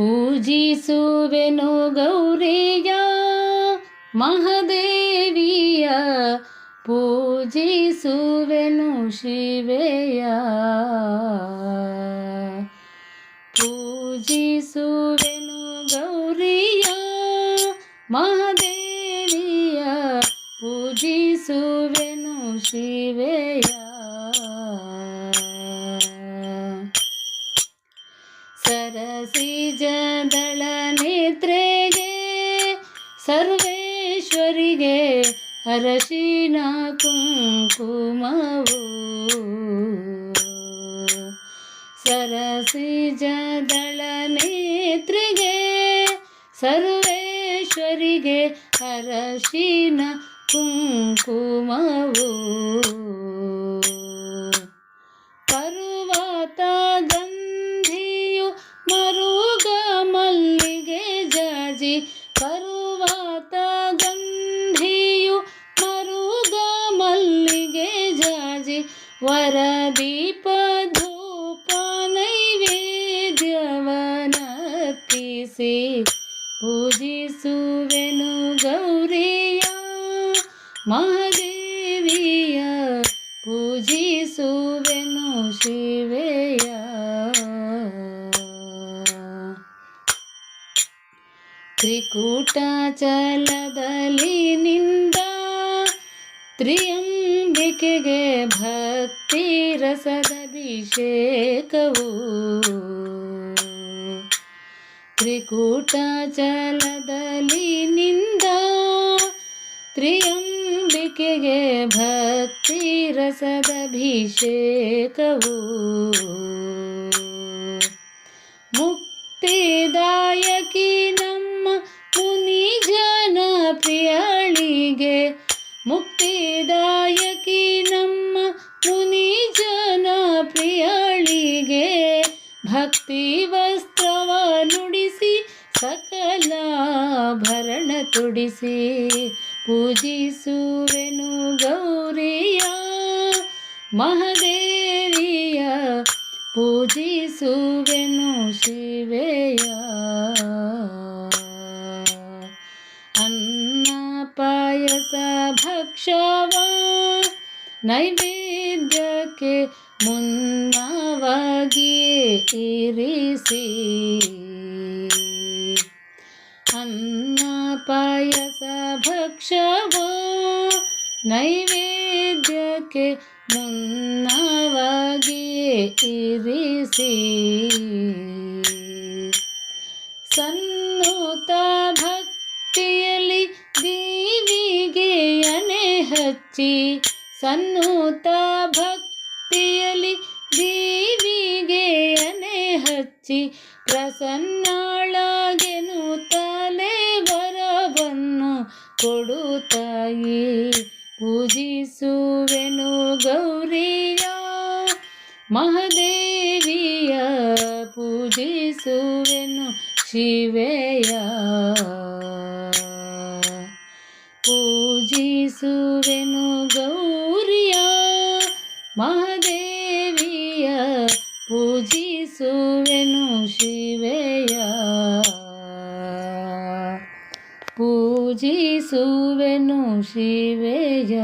ಪೂಜಿಸುವೆನು ಗೌರಿಯ ಮಹದೇವಿಯ ಪೂಜಿಸುವೆನು ಶಿವೆಯ. ಪೂಜಿಸುವೆನು ಗೌರಿಯ ಮಹದೇವಿಯ ಪೂಜಿಸುವೆನು ಶಿವೆಯ. ಸರಸಿಜದಳ ನೇತ್ರೆಗೆ ಸರ್ವೇಶ್ವರಿಗೆ ಅರಶಿನ ಕುಂಕುಮವು. ಸರಸಿಜದಳ ನೇತ್ರೆಗೆ ಸರ್ವೇಶ್ವರಿಗೆ ಅರಶಿನ ಕುಂಕುಮವು. वरदिपधूपनैवेद्यवनति पूजिसुवेनु पूजिषु महादेवीय पूजिसुवेनु शिवेय त्रिकूटचलदलि निन्दा त्रिया ಚಲದಲ್ಲಿ ತ್ರಿಕೂಟಾಚಲದಲ್ಲಿ ನಿಂದ ತ್ರಿಯಂಬಿಕೆಗೆ ಭಕ್ತಿ ರಸದಭಿಷೇಕವು ಮುಕ್ತಿದಾಯಕಿ ನಮ್ಮ ಮುನಿ ಜನ ಪ್ರಿಯಳಿಗೆ ಮುಕ್ತಿದಾಯಕಿ ಪ್ರಿಯಳಿಗೆ ಭಕ್ತಿ ವಸ್ತ್ರವ ನುಡಿಸಿ ಸಕಲ ಭರಣ ತುಡಿಸಿ ಪೂಜಿಸುವೆನು ಗೌರಿಯ ಮಹದೇವಿಯ ಪೂಜಿಸುವೆನು ಶಿವೆಯ ಅನ್ನ ಪಾಯಸ ಭಕ್ಷವ ನೈವೇದ್ಯಕ್ಕೆ ಮುನ್ನವಾಗಿಯೇ ಇರಿಸಿ. ಅನ್ನ ಪಾಯಸ ಭಕ್ಷವೋ ನೈವೇದ್ಯಕ್ಕೆ ಮುನ್ನವಾಗಿಯೇ ಇರಿಸಿ. ಸನ್ನೂತ ಭಕ್ತಿಯಲ್ಲಿ ದೇವಿಗೆ ಅನೆ ಹಚ್ಚಿ, ಸನ್ನೂತ ಭಕ್ತಿಯಲ್ಲಿ ಹಚ್ಚಿ ಪ್ರಸನ್ನಾಳಾಗೆನು ತಲೆ ವರವನ್ನು ಕೊಡುತ್ತಾಯಿ. ಪೂಜಿಸುವೆನು ಗೌರಿಯ ಮಹದೇವಿಯ ಪೂಜಿಸುವೆನು ಶಿವೆಯ. ಪೂಜಿಸುವೆನು ಗೌರಿಯ ಮಹದೇವಿಯ ಪೂಜಿಸುವೆನು ಶಿವೆಯ. ಪೂಜಿಸುವೆನು ಶಿವೆಯ.